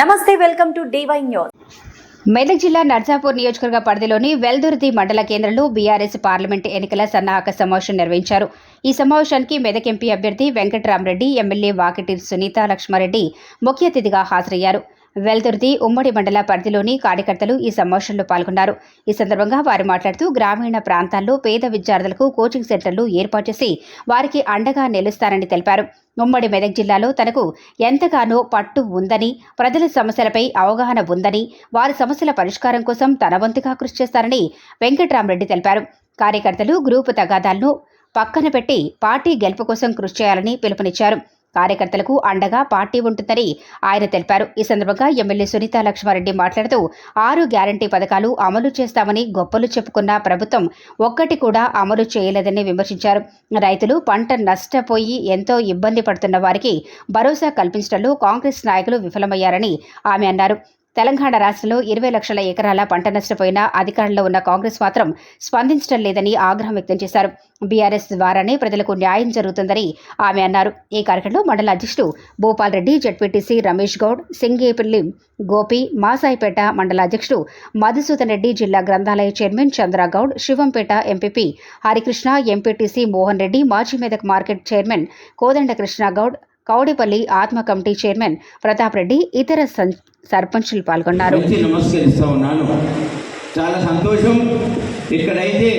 నమస్తే welcome to DY news Medak జిల్లా నర్సాపూర్ నియోజకవర్గ పరిధిలోని వెల్దుర్తి మండల కేంద్రంలో బీఆర్ఎస్ పార్లమెంట్ ఎన్నికల సన్నాహక సమావేశం నిర్వహించారు. ఈ సమావేశానికి మెదక్ ఎంపీ అభ్యర్థి వెంకట్రామరెడ్డి ఎమ్మెల్యే వాకిటి సునీత లక్ష్మారెడ్డి ముఖ్య అతిథిగా హాజరయ్యారు. వెల్తుర్తి ఉమ్మడి మండల పరిధిలోని కార్యకర్తలు ఈ సమావేశంలో పాల్గొన్నారు. ఈ సందర్భంగా వారు మాట్లాడుతూ గ్రామీణ ప్రాంతాల్లో పేద విద్యార్థులకు కోచింగ్ సెంటర్లు ఏర్పాటు చేసి వారికి అండగా నిలుస్తారని తెలిపారు. ఉమ్మడి మెదక్ జిల్లాలో తనకు ఎంతగానో పట్టు ఉందని ప్రజల సమస్యలపై అవగాహన ఉందని వారి సమస్యల పరిష్కారం కోసం తన వంతుగా కృషి చేస్తారని వెంకట్రామరెడ్డి తెలిపారు. కార్యకర్తలు గ్రూపు తగాదాలను పక్కన పెట్టి పార్టీ గెలుపు కోసం కృషి చేయాలని పిలుపునిచ్చారు. కార్యకర్తలకు అండగా పార్టీ ఉంటుందని ఆయన తెలిపారు. ఈ సందర్భంగా ఎమ్మెల్యే సునీత లక్ష్మారెడ్డి మాట్లాడుతూ ఆరు గ్యారంటీ పథకాలు అమలు చేస్తామని గొప్పలు చెప్పుకున్న ప్రభుత్వం ఒక్కటి కూడా అమలు చేయలేదని విమర్శించారు. రైతులు పంట నష్టపోయి ఎంతో ఇబ్బంది పడుతున్న వారికి భరోసా కల్పించడంలో కాంగ్రెస్ నాయకులు విఫలమయ్యారని ఆమె అన్నారు. తెలంగాణ రాష్ట్రంలో ఇరవై లక్షల ఎకరాల పంట నష్టపోయిన అధికారంలో ఉన్న కాంగ్రెస్ మాత్రం స్పందించడం లేదని ఆగ్రహం వ్యక్తం చేశారు. బీఆర్ఎస్ ద్వారానే ప్రజలకు న్యాయం జరుగుతుందని ఆమె అన్నారు. ఈ కార్యక్రమంలో మండల అధ్యక్షుడు భూపాల్ రెడ్డి జడ్పీటీసీ రమేష్ గౌడ్ సింగేపల్లి గోపి మాసాయిపేట మండల అధ్యక్షుడు మధుసూదన్ రెడ్డి జిల్లా గ్రంథాలయ chairman Chandragoud Shivampet MPP Harikrishna MPTC Mohan Reddy మాజీ మెదక్ మార్కెట్ చైర్మన్ కోదండ కృష్ణగౌడ్ కౌడిపల్లి ఆత్మ కమిటీ చైర్మన్ ప్రతాప్ రెడ్డి ఇతర సన్- సర్పంచులు పాల్గొన్నారు. చాలా సంతోషం. ఇక్కడైతే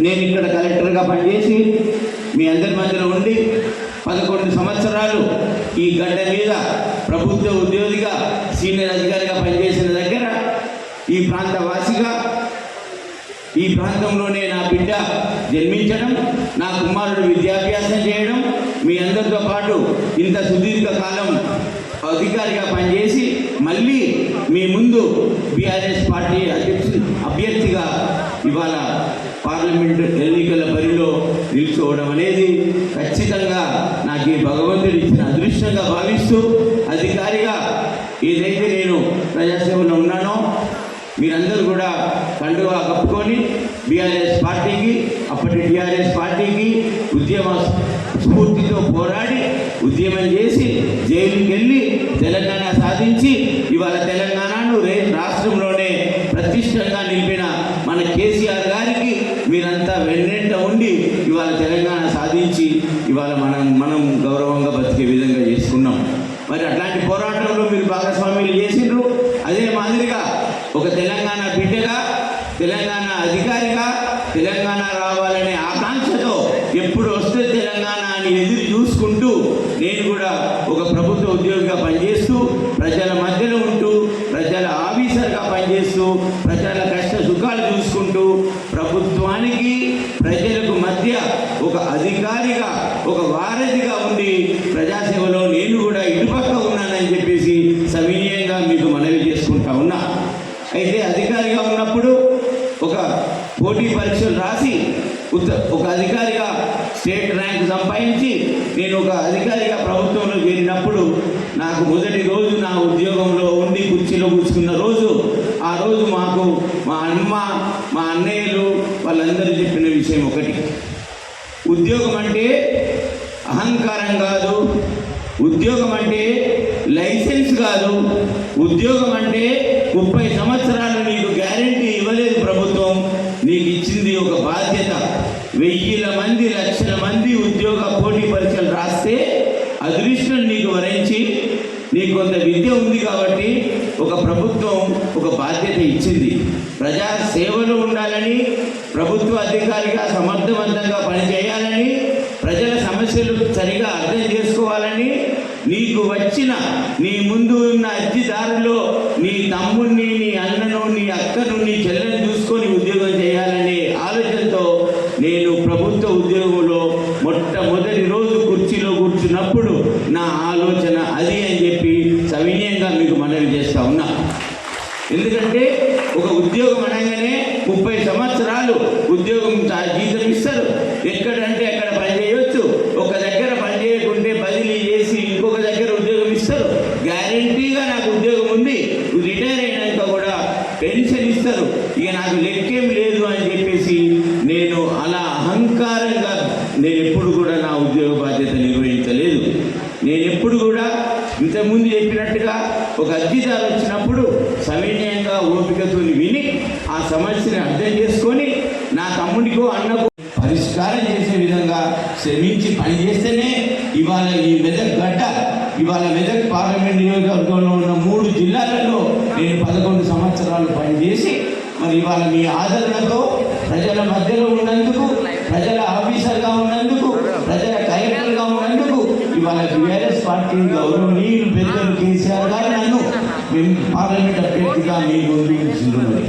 నేను ఇక్కడ కలెక్టర్గా పనిచేసి మీ అందరి మధ్యలో ఉండి పదకొండు సంవత్సరాలు ఈ గడ్డ మీద ప్రభుత్వ ఉద్యోగిగా సీనియర్ అధికారిగా పనిచేసిన దగ్గర ఈ ప్రాంత వాసిగా ఈ ప్రాంతంలోనే నా బిడ్డ జన్మించడం నా కుమారుడు విద్యాభ్యాసం చేయడం మీ అందరితో పాటు ఇంత సుదీర్ఘ కాలం అధికారిగా పనిచేసి మళ్ళీ మీ ముందు బీఆర్ఎస్ పార్టీ అధ్యక్షు అభ్యర్థిగా ఇవాళ పార్లమెంట్ ఎన్నికల బరిలో నిల్చుకోవడం అనేది ఖచ్చితంగా నాకు ఈ భగవంతుడు ఇచ్చిన అదృష్టంగా భావిస్తూ అధికారిగా ఏదైతే నేను ప్రజాసేవలో ఉన్నానో మీరందరూ కూడా కండువా కప్పుకొని బీఆర్ఎస్ పార్టీకి అప్పటి టీఆర్ఎస్ పార్టీకి ఉద్యమ స్ఫూర్తితో పోరాడి ఉద్యమం చేసి జైలుకి వెళ్ళి తెలంగాణ సాధించి ఇవాళ తెలంగాణను రే రాష్ట్రంలోనే ప్రతిష్టంగా నిలిపిన మన కేసీఆర్ గారికి మీరంతా వెన్నెంట ఉండి ఇవాళ తెలంగాణ సాధించి ఇవాళ మనం మనం గౌరవంగా బతికే విధంగా చేసుకున్నాం. మరి అట్లాంటి పోరాటంలో మీరు భాగస్వామ్యులు చేసిండ్రు. అదే మాదిరిగా ఒక తెలంగాణ బిడ్డగా తెలంగాణ అధికారిగా తెలంగాణ రావాలనే ఆకాంక్షతో ఎప్పుడు వస్తే తెలంగాణ అని ఎదురు చూసుకుంటూ నేను కూడా ఒక ప్రభుత్వ ఉద్యోగిగా పనిచేస్తూ ప్రజల మధ్యలో ఉంటూ ప్రజల ఆఫీసర్గా పనిచేస్తూ ప్రజల కష్ట సుఖాలు చూసుకుంటూ ప్రభుత్వానికి ప్రజలకు మధ్య ఒక అధికారిగా ఒక వారధిగా ఉండి ప్రజాసేవలో నేను కూడా ఇటుపక్క ఉన్నానని చెప్పేసి సవినయంగా మీకు మనవి చేసుకుంటా ఉన్నా అయితే అధికారిగా ఉన్నప్పుడు ఒక పోటీ పరీక్షలు రాసి ఉత్త- ఒక అధికారిగా స్టేట్ ర్యాంక్ సంపాదించి నేను ఒక అధికారిగా ప్రభుత్వంలో చేరినప్పుడు నాకు మొదటి రోజు నా ఉద్యోగంలో ఉండి కుర్చీలో కూర్చుకున్న రోజు ఆ రోజు మాకు మా అమ్మ మా అన్నయ్యలు వాళ్ళందరూ చెప్పిన విషయం ఒకటి. ఉద్యోగం అంటే అహంకారం కాదు ఉద్యోగం అంటే లైసెన్స్ కాదు ఉద్యోగం అంటే ముప్పై సంవత్సరాలు నీ నీకు వరించి నీకు కొంత విద్య ఉంది కాబట్టి ఒక ప్రభుత్వం ఒక బాధ్యత ఇచ్చింది. ప్రజా సేవలు ఉండాలని ప్రభుత్వ అధికారిగా సమర్థవంతంగా పనిచేయాలని ప్రజల సమస్యలు సరిగా అర్థం చేసుకోవాలని నీకు వచ్చిన నీ ముందు ఉన్న అర్జీదారులో నీ తమ్ముడిని నీ అన్నను నీ అక్కను నీ చెల్లెని వినయంగా మీకు మనవి చేస్తా ఉన్నా. ఎందుకంటే ఒక ఉద్యోగం అనగానే ముప్పై సంవత్సరాలు ఉద్యోగం జీతం ఇస్తారు ఎక్కడంటే అక్కడ పని చేయొచ్చు ఒక దగ్గర పని చేయకుంటే బదిలీ చేసి ఇంకొక దగ్గర ఉద్యోగం ఇస్తారు గ్యారంటీగా నాకు ఉద్యోగం ఉంది రిటైర్ అయినాక కూడా పెన్షన్ ఇస్తారు ఇక నాకు లెక్కేం లేదు అని చెప్పేసి నేను అలా అహంకారంగా నేను ఎప్పుడు కూడా నా ఉద్యోగ బాధ్యత నిర్వహించలేదు నేను ఎప్పుడు కూడా ఇంతకుముందు చెప్పినట్టుగా ఒక అర్జీదారు వచ్చినప్పుడు సవినయంగా ఓపికతో విని ఆ సమస్యని అర్థం చేసుకొని నా తమ్ముడికో అన్నకు పరిష్కారం చేసే విధంగా శ్రమించి పనిచేస్తేనే ఇవాళ ఈ మెదక్ గడ్డ ఇవాళ మెదక్ పార్లమెంట్ నియోజకవర్గంలో ఉన్న మూడు జిల్లాలలో నేను పదకొండు సంవత్సరాలు పనిచేసి మరి ఇవాళ మీ ఆదరణతో ప్రజల మధ్యలో ఉన్నందుకు ప్రజల ఆఫీసర్గా ఉన్నందుకు ప్రజల బీఆర్ఎస్ పార్టీ గౌరవనీయులు పెద్దలు కేసీఆర్ గారు నన్ను. మేము పార్లమెంట్ అభ్యర్థిగా మీరు ముందు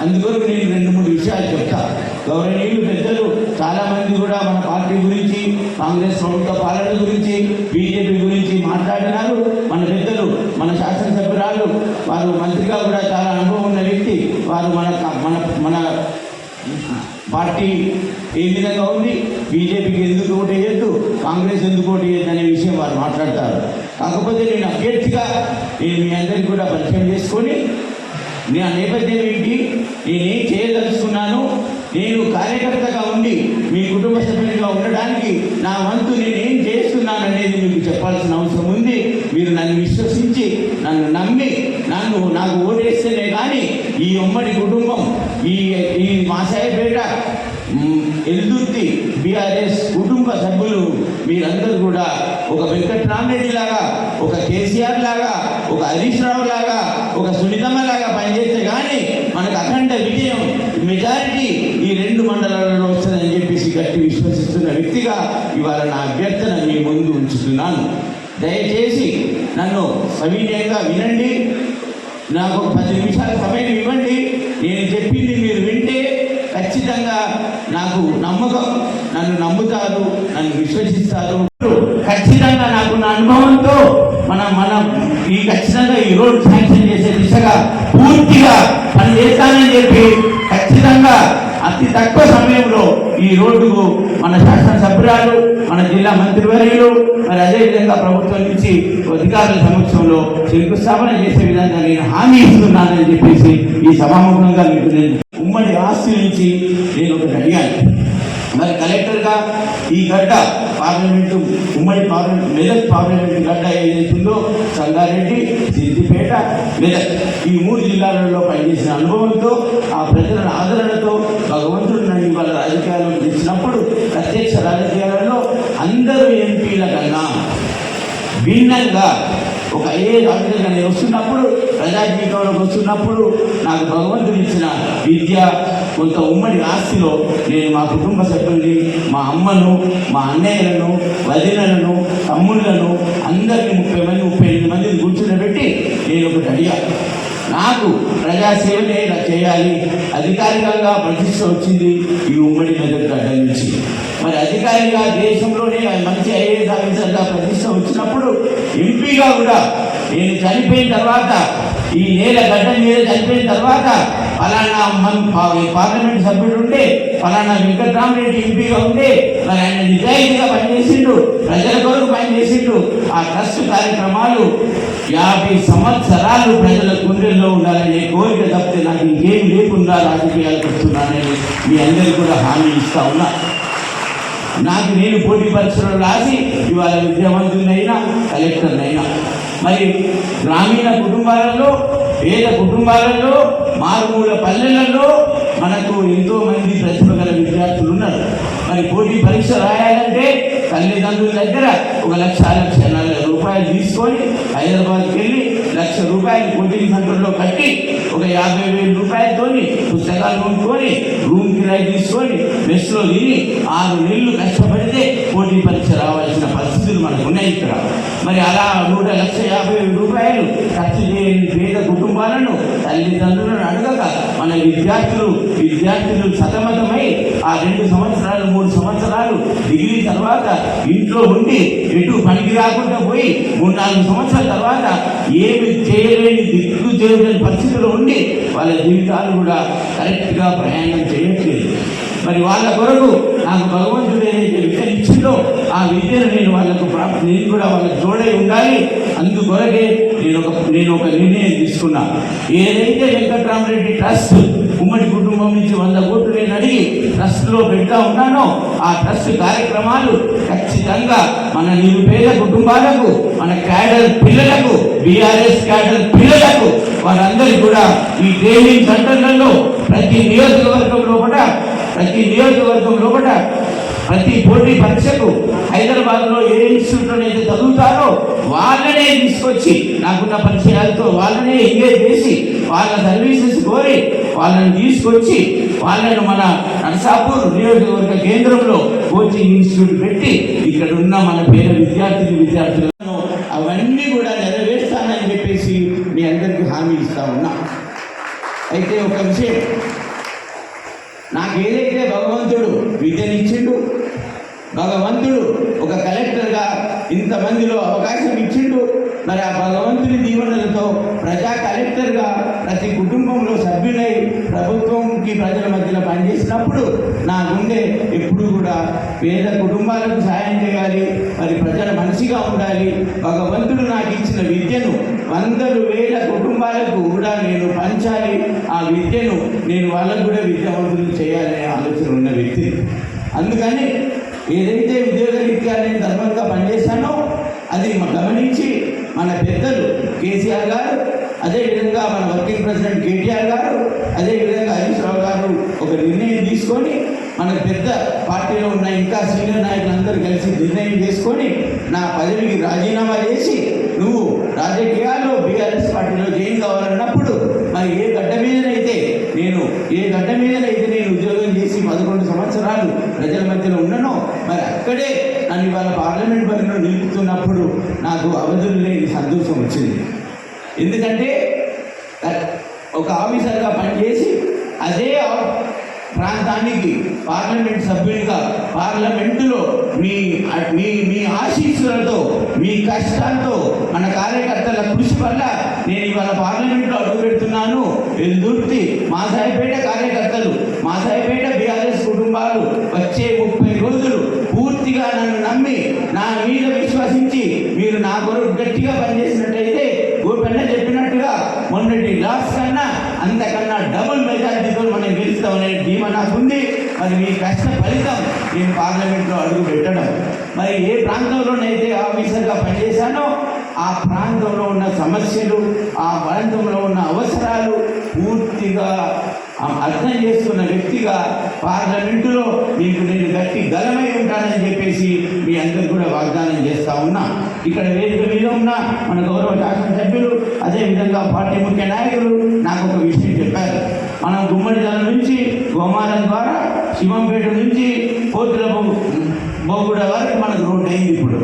అందుకొరకు నేను రెండు మూడు విషయాలు చెప్తా. గౌరవనీయులు పెద్దలు చాలామంది కూడా మన పార్టీ గురించి కాంగ్రెస్ ప్రభుత్వ పాలన గురించి బీజేపీ గురించి మాట్లాడినారు. మన పెద్దలు మన శాసనసభ్యురాలు వారు మంత్రిగా కూడా చాలా అనుభవం ఉన్న వ్యక్తి. వారు మన మన మన పార్టీ ఏ విధంగా ఉంది? బీజేపీకి ఎందుకు ఓటు వేయద్దు కాంగ్రెస్ ఎందుకు ఓటు వేయద్దు అనే విషయం వారు మాట్లాడతారు. కాకపోతే నేను అభ్యర్థిగా నేను మీ అందరికీ కూడా పరిచయం చేసుకొని నా నేపథ్యం ఏంటి? నేనేం చేయదలుచుకున్నాను? నేను కార్యకర్తగా ఉండి మీ కుటుంబ సభ్యునిగా ఉండడానికి నా వంతు నేనేం చేస్తున్నాను అనేది మీకు చెప్పాల్సిన అవసరం ఉంది. మీరు నన్ను విశ్వసించి నన్ను నమ్మి నన్ను నాకు ఓటేస్తేనే కానీ ఈ ఉమ్మడి కుటుంబం ఈ ఈ మాసాయపేట ఎల్దుర్తి బీఆర్ఎస్ కుటుంబ సభ్యులు మీరందరూ కూడా ఒక వెంకట్రామరెడ్డి లాగా ఒక కేసీఆర్ లాగా ఒక హరీష్ రావు లాగా ఒక సునీతమ్మ లాగా పనిచేస్తే కానీ మనకు అఖండ విజయం మెజారిటీ ఈ రెండు మండలాలలో వస్తుందని చెప్పేసి గట్టి విశ్వసిస్తున్న వ్యక్తిగా ఇవాళ నా అభ్యర్థన మీ ముందు ఉంచుతున్నాను. దయచేసి నన్ను సవినయంగా వినండి. నాకు ఒక పది నిమిషాల సమయం ఇవ్వండి. నేను చెప్పింది మీరు వింటే ఖచ్చితంగా నాకు నమ్మకం. నన్ను నమ్ముతారు నన్ను విశ్వసిస్తారు. ఖచ్చితంగా నాకున్న అనుభవంతో మనం మనం ఈ ఖచ్చితంగా ఈ రోడ్ శాంక్షన్ చేసే దిశగా పూర్తిగా పని చేస్తానని చెప్పి ఖచ్చితంగా అతి తక్కువ సమయంలో ఈ రోడ్డుకు మన శాసనసభ్యురాలు మన జిల్లా మంత్రివర్యులు మరి అదేవిధంగా ప్రభుత్వం నుంచి అధికారుల సమక్షంలో శంకుస్థాపన చేసే విధంగా నేను హామీ ఇస్తున్నానని చెప్పేసి ఈ సభాముఖంగా మీకు నేను ఉమ్మడి ఆస్తి నుంచి నేను ఒకటి అడిగాను మరి కలెక్టర్గా ఈ గడ్డ పార్లమెంటు ఉమ్మడి పార్లమెంట్ మెదక్ పార్లమెంటు గడ్డ ఏదైతుందో సంగారెడ్డి సిద్దిపేట మెదక్ ఈ మూడు జిల్లాలలో పనిచేసిన అనుభవంతో ఆ ప్రజల ఆదరణతో భగవంతుడు నన్ను వాళ్ళ రాజకీయాల్లో తెచ్చినప్పుడు ప్రత్యక్ష రాజకీయాలలో అందరూ ఎంపీల కన్నా భిన్నంగా ఒక ఏ రాజకీయంగా నేను వస్తున్నప్పుడు ప్రజాజీవితంలోకి వస్తున్నప్పుడు నాకు భగవంతుడు ఇచ్చిన విద్య కొంత ఉమ్మడి ఆస్తిలో నేను మా కుటుంబ సభ్యుల్ని మా అమ్మను మా అన్నయ్యలను వదినలను తమ్ముళ్ళను అందరినీ ముప్పై మంది ముప్పై ఎనిమిది మందిని కూర్చుండబెట్టి నేను ఒకటి అడిగాను నాకు ప్రజాసేవనే ఇలా చేయాలి. అధికారికంగా ప్రతిష్ట వచ్చింది ఈ ఉమ్మడి మెదక్ గడ్డ నుంచి. మరి అధికారిగా దేశంలోనే మంచి ఐఏఎస్ ఆఫీసర్గా ప్రతిష్ట వచ్చినప్పుడు ఎంపీగా కూడా నేను చనిపోయిన తర్వాత ఈ నేల గడ్డ మీద చనిపోయిన తర్వాత ఫలానా మన పార్లమెంట్ సభ్యుడు ఉండే ఫలానా వెంకట్రామరెడ్డి ఎంపీగా ఉండే మరి ఆయన నిజాయితీగా పనిచేసిండు ప్రజల కొరకు పనిచేసిండు ఆ ట్రస్ట్ కార్యక్రమాలు యాభై సంవత్సరాలు ప్రజల గుండెల్లో ఉండాలనే కోరిక తప్పితే నాకు ఇంకేం లేకుండా రాజకీయాలకు వస్తున్నానని మీ అందరికీ కూడా హామీ ఇస్తా ఉన్నా. నాకు నేను పోటీ పరీక్షలు రాసి ఇవాళ విద్యావంతులైనా కలెక్టర్నైనా. మరి గ్రామీణ కుటుంబాలలో పేద కుటుంబాలలో మారుమూల పల్లెలలో మనకు ఎంతో మంది ప్రతిభ గల విద్యార్థులు ఉన్నారు. మరి పోటీ పరీక్ష రాయాలంటే తల్లిదండ్రుల దగ్గర ఒక లక్ష లక్షన్నర రూపాయలు తీసుకొని హైదరాబాద్కి వెళ్ళి లక్ష రూపాయలు కోచింగ్ సెంటర్లో కట్టి ఒక యాభై వేల రూపాయలతోని పుస్తకాలు కొనుక్కొని రూమ్ కిరాయి తీసుకొని బెస్ట్లో తిని ఆరు నెలలు కష్టపడితే పోటీ పరీక్ష రావాల్సిన పరిస్థితులు మనకు ఉన్నాయి ఇక్కడ. మరి అలా నూట లక్ష యాభై వేల రూపాయలు ఖర్చు చేయని పేద కుటుంబాలను తల్లిదండ్రులను అడగక మన విద్యార్థులు విద్యార్థులు సతమతమై ఆ రెండు సంవత్సరాలు మూడు సంవత్సరాలు డిగ్రీ తర్వాత ఇంట్లో ఉండి ఎటు పనికి రాకుండా పోయి మూడు నాలుగు సంవత్సరాల తర్వాత ఏమి చేయలేని దిక్కు చేయలేని పరిస్థితిలో ఉండి వాళ్ళ జీవితాలు కూడా కరెక్ట్గా ప్రయాణం చేయట్లేదు. మరి వాళ్ళ కొరకు నాకు భగవంతుడు ఏదైతే విద్య ఇచ్చిందో ఆ విద్యను నేను వాళ్ళకు ప్రాప్తి నేను కూడా వాళ్ళకి జోడై ఉండాలి. అందుకొరకే నేను ఒక నేను ఒక నిర్ణయం తీసుకున్నా. ఏదైతే వెంకట్రామరెడ్డి ట్రస్ట్ ఉమ్మడి కుటుంబం నుంచి వంద కోట్లు నేను అడిగి ట్రస్ట్లో పెడతా ఉన్నానో ఆ ట్రస్ట్ కార్యక్రమాలు ఖచ్చితంగా మన నిరుపేద కుటుంబాలకు మన క్యాడర్ పిల్లలకు బీఆర్ఎస్ క్యాడర్ పిల్లలకు వారందరికీ కూడా ఈ ట్రైనింగ్ సెంటర్లలో ప్రతి నియోజకవర్గంలో కూడా ప్రతి నియోజకవర్గంలో లోపల ప్రతి పోటీ పరీక్షకు హైదరాబాద్లో ఏ ఇన్స్టిట్యూట్లో అయితే చదువుతారో వాళ్ళనే తీసుకొచ్చి నాకున్న పరిచయాలతో వాళ్ళనే ఎంగేజ్ చేసి వాళ్ళ సర్వీసెస్ కోరి వాళ్ళని తీసుకొచ్చి వాళ్ళను మన నర్సాపూర్ నియోజకవర్గ కేంద్రంలో కోచింగ్ ఇన్స్టిట్యూట్ పెట్టి ఇక్కడ ఉన్న మన పేద విద్యార్థిని విద్యార్థులను అవన్నీ కూడా నెరవేర్స్తానని చెప్పేసి మీ అందరికీ హామీ ఇస్తా ఉన్నా. అయితే ఒక విషయం ఏదైతే భగవంతుడు విద్యనిచ్చిండు భగవంతుడు ఒక కలెక్టర్గా ఇంతమందిలో అవకాశం ఇచ్చిండు మరి ఆ భగవంతుని దీవెనలతో ప్రజా కలెక్టర్గా ప్రతి కుటుంబంలో సభ్యులై ప్రభుత్వం ప్రజల మధ్యలో పనిచేసినప్పుడు నా గుండె ఎప్పుడు కూడా పేద కుటుంబాలకు సాయం చేయాలి మరి ప్రజల మనిషిగా ఉండాలి. భగవంతుడు నాకు ఇచ్చిన విద్యను వందలు వేల కుటుంబాలకు కూడా నేను పంచాలి. ఆ విద్యను నేను వాళ్ళకు కూడా విద్యావంతులు చేయాలనే ఆలోచన ఉన్న వ్యక్తి. అందుకని ఏదైతే ఉద్యోగ రీత్యా నేను ధర్మంగా పనిచేశానో అది గమనించి మన పెద్దలు కేసీఆర్ గారు అదేవిధంగా మన వర్కింగ్ ప్రెసిడెంట్ కేటీఆర్ గారు అదేవిధంగా హరీష్ రావు ఒక నిర్ణయం తీసుకొని మన పెద్ద పార్టీలో ఉన్న ఇంకా సీనియర్ నాయకులందరూ కలిసి నిర్ణయం చేసుకొని నా పదవికి రాజీనామా చేసి నువ్వు రాజకీయాల్లో బీఆర్ఎస్ పార్టీలో జాయిన్ కావాలన్నప్పుడు మరి ఏ గడ్డ మీదనైతే నేను ఏ గడ్డ మీదనైతే నేను ఉద్యోగం చేసి పదకొండు సంవత్సరాలు ప్రజల మధ్యలో ఉన్ననో మరి అక్కడే నన్ను ఇవాళ పార్లమెంట్ పరిధిలో నిలుపుతున్నప్పుడు నాకు అవధులు లేని సంతోషం వచ్చింది. ఎందుకంటే ఒక ఆఫీసర్గా పనిచేసి అదే ప్రాంతానికి పార్లమెంట్ సభ్యునిగా పార్లమెంటులో మీ మీ మీ ఆశీస్సులతో మీ కష్టాలతో మన కార్యకర్తల కృషి వల్ల నేను ఇవాళ పార్లమెంట్లో అడుగు పెడుతున్నాను. వెల్దుర్తి మాసాయిపేట కార్యకర్తలు మాసాయిపేట బీఆర్ఎస్ కుటుంబాలు వచ్చే ముప్పై రోజులు పూర్తిగా నన్ను నమ్మి నా మీద విశ్వసించి మీరు నా కొరకు గట్టిగా పనిచేసి మరి మీ కష్ట ఫలితం. నేను పార్లమెంట్లో అడుగు పెట్టడం మరి ఏ ప్రాంతంలోనైతే ఆఫీసర్గా పనిచేశానో ఆ ప్రాంతంలో ఉన్న సమస్యలు ఆ ప్రాంతంలో ఉన్న అవసరాలు పూర్తిగా అర్థం చేసుకున్న వ్యక్తిగా పార్లమెంటులో మీకు నేను గట్టి గలమై ఉంటానని చెప్పేసి మీ అందరికి కూడా వాగ్దానం చేస్తా ఉన్నా. ఇక్కడ వేదిక మీద ఉన్న మన గౌరవ శాసనసభ్యులు అదేవిధంగా పార్టీ ముఖ్య నాయకులు నాకు ఒక విషయం చెప్పారు. మనం గుమ్మడిదల నుంచి గోమారం ద్వారా శివంపేట నుంచి పోతుల బొగ్గుడ వరకు మనకు రోడ్ అయింది ఇప్పుడు.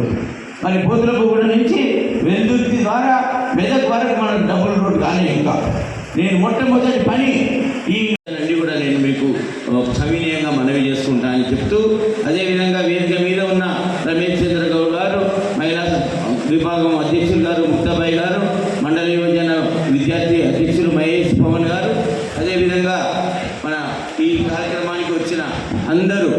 మరి పోతుల బొగ్గుడ నుంచి వెల్దుర్తి ద్వారా మెదక్ వరకు మనకు డబుల్ రోడ్ కాలేదు ఇంకా. నేను మొట్టమొదటి పని ఈ అన్ని కూడా నేను మీకు ఆ, సవినయంగా మనవి చేసుకుంటా అని చెప్తూ అదేవిధంగా వేదిక మీద ఉన్న రమేష్ చంద్ర గౌడ్ గారు మహిళా విభాగం అధ్యక్షులు గారు ముక్తాబాయి గారు మండల యువజన విద్యార్థి అధ్యక్షులు మహేష్ పవన్ గారు అదేవిధంగా మన ఈ కార్యక్రమానికి వచ్చిన అందరూ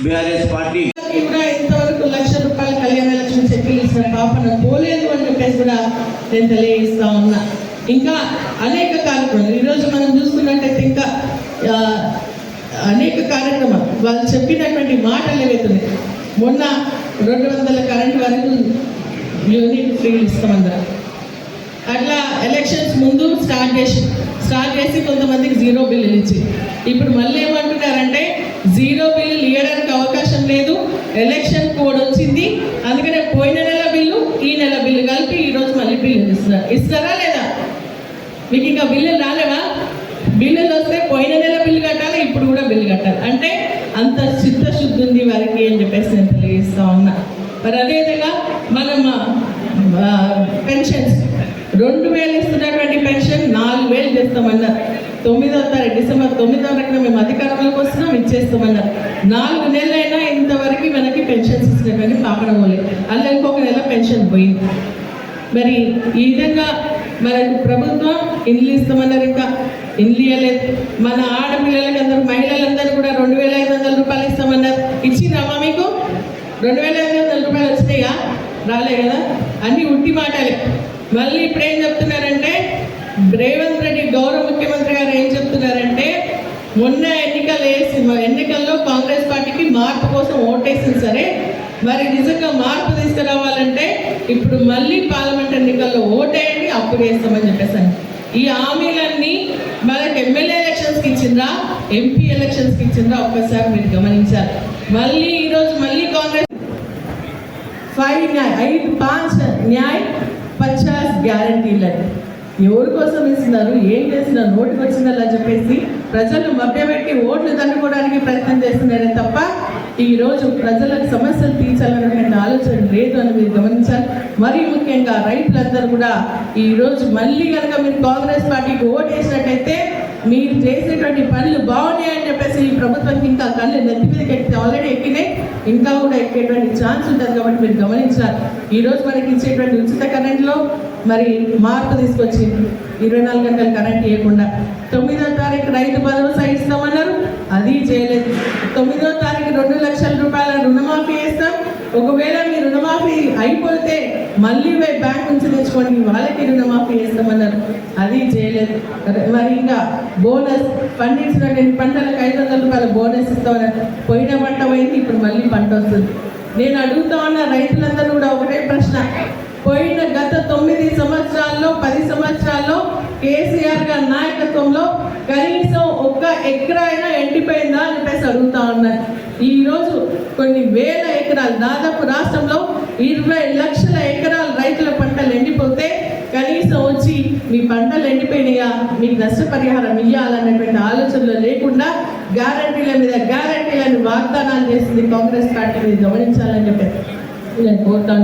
బీఆర్ఎస్ పార్టీ కూడా ఇంతవరకు లక్ష రూపాయల కళ్యాణ లక్ష్మి చెక్కులు ఇచ్చిన పాపన పోలేదు అని చెప్పేసి కూడా నేను తెలియజేస్తా ఉన్నా ఇంకా అనేక కార్యక్రమాలు ఈరోజు మనం చూసుకున్నట్టయితే ఇంకా ఆ, అనేక కార్యక్రమాలు. వాళ్ళు చెప్పినటువంటి మాటలు ఏవైతున్నాయి? మొన్న రెండు వందల కరెంట్ వరకు యూనిట్ ఫ్రీ ఇస్తామన్నారు అట్లా ఎలక్షన్స్ ముందు స్టార్ట్ చేసి స్టార్ట్ చేసి కొంతమందికి జీరో బిల్లులు ఇచ్చి. ఇప్పుడు మళ్ళీ ఏమంటున్నారంటే జీరో బిల్లులు ఇవ్వడానికి అవకాశం లేదు ఎలక్షన్ కోడ్ వచ్చింది అందుకనే పోయిన నెల బిల్లు ఈ నెల బిల్లు కలిపి ఈరోజు మళ్ళీ బిల్లు ఇస్తున్నారు. ఇస్తారా లేదా? మీకు ఇంకా బిల్లులు రాలేవా? బిల్లులు వస్తే పోయిన నెల బిల్లు కట్ట ఇప్పుడు కూడా బిల్లు కట్టాలి. అంటే అంత చిత్తశుద్ధి ఉంది వారికి అని చెప్పేసి నేను తెలియజేస్తా ఉన్నా. మరి అదేవిధంగా మనం పెన్షన్స్. రెండు వేలు ఇస్తున్నటువంటి పెన్షన్ నాలుగు వేలు చేస్తామన్నారు తొమ్మిదవ తారీఖు డిసెంబర్ తొమ్మిదవ తారీఖున మేము అధికారంలోకి వస్తున్నాం ఇచ్చేస్తామన్నారు నాలుగు నెలలైనా ఇంతవరకు మనకి పెన్షన్స్ ఇచ్చినటువంటి పాపడం పోలేదు అలా ఇంకొక నెల పెన్షన్ పోయింది. మరి ఈ విధంగా మనకు ప్రభుత్వం ఇల్లు ఇస్తామన్నారు ఇంకా. ఇల్లు ఇవ్వలేదు మన ఆడపిల్లలకి అందరూ మహిళలందరూ కూడా రెండు వేల ఐదు వందల రూపాయలు ఇస్తామన్నారు. ఇచ్చిందమ్మా మీకు? రెండు వేల ఐదు వందల రూపాయలు వచ్చినాయా? రాలే కదా? అన్ని ఉట్టి మాటలే. మళ్ళీ ఇప్పుడు ఏం చెప్తున్నారంటే రేవంత్ రెడ్డి గౌరవ ముఖ్యమంత్రి గారు ఏం చెప్తున్నారంటే మొన్న ఎన్నికలు వేసి ఎన్నికల్లో కాంగ్రెస్ పార్టీకి మార్పు కోసం ఓటేసింది సరే మరి నిజంగా మార్పు తీసుకురావాలంటే ఇప్పుడు మళ్ళీ పార్లమెంట్ ఎన్నికల్లో ఓటేయండి అప్పుడు వేస్తామని చెప్పేసాను ఈ హామీలన్నీ మనకు ఎమ్మెల్యే ఎలక్షన్స్కి ఇచ్చిందా ఎంపీ ఎలక్షన్స్కి ఇచ్చిందా ఒక్కసారి మీరు గమనించాలి. మళ్ళీ ఈరోజు మళ్ళీ కాంగ్రెస్ ఫైవ్ న్యాయ్ ఐదు పాంచ్ న్యాయ్ పచాస్ గ్యారంటీలని. ఎవరి కోసం ఇస్తున్నారు ఏం చేస్తున్నారు నోటికి వచ్చిందని చెప్పేసి ప్రజలు మభ్యపెట్టి ఓట్లు తన్నుకోవడానికి ప్రయత్నం చేస్తున్నారే తప్ప ఈరోజు ప్రజలకు సమస్యలు తీర్చాలనుకునే ఆలోచన లేదు అని మీరు గమనించాలి. మరీ ముఖ్యంగా రైతులందరూ కూడా ఈరోజు మళ్ళీ కనుక మీరు కాంగ్రెస్ పార్టీకి ఓటు వేసినట్టయితే మీరు చేసేటువంటి పనులు బాగున్నాయి అని చెప్పేసి ఈ ప్రభుత్వానికి ఇంకా కళ్ళు నెత్తి మీదకి ఎక్కితే ఆల్రెడీ ఎక్కినాయి. ఇంకా కూడా ఎక్కేటువంటి ఛాన్స్ ఉంటుంది కాబట్టి మీరు గమనించాలి. ఈరోజు మనకి ఇచ్చేటువంటి ఉచిత కరెంట్లో మరి మార్పు తీసుకొచ్చింది ఇరవై నాలుగు గంటలు కరెంట్ ఇవ్వకుండా తొమ్మిదో తారీఖు రైతు భరోసా ఇస్తామన్నారు. అది చేయలేదు. తొమ్మిదో తారీఖు రెండు లక్షల రూపాయల రుణమాఫీ ఇస్తాం ఒకవేళ మీ రుణమాఫీ అయిపోతే మళ్ళీ పోయి బ్యాంక్ నుంచి తెచ్చుకోండి వాళ్ళకి రుణమాఫీ చేస్తామన్నారు. అది చేయలేదు. మరి ఇంకా బోనస్ పండించినటువంటి పంటలకు ఐదు వందల రూపాయల బోనస్ ఇస్తామన్నారు. పోయిన పంట పోయింది ఇప్పుడు మళ్ళీ పంట వస్తుంది. నేను అడుగుతా ఉన్న రైతులందరూ కూడా ఒకటే ప్రశ్న. పోయిన గత తొమ్మిది సంవత్సరాల్లో పది సంవత్సరాల్లో కేసీఆర్ గారి నాయకత్వంలో కనీసం ఒక్క ఎకరైనా అయినా ఎండిపోయిందా అని చెప్పేసి అడుగుతా ఉన్నారు ఈరోజు కొన్ని వేల ఎకరాలు దాదాపు రాష్ట్రంలో ఇరవై లక్షల ఎకరాలు రైతుల పంటలు ఎండిపోతే కనీసం వచ్చి మీ పంటలు ఎండిపోయినాయా? మీకు నష్టపరిహారం ఇవ్వాలనేటువంటి ఆలోచనలు లేకుండా గ్యారంటీల మీద గ్యారంటీలను వాగ్దానాలు చేసింది కాంగ్రెస్ పార్టీని గమనించాలని చెప్పి నేను కోరుతా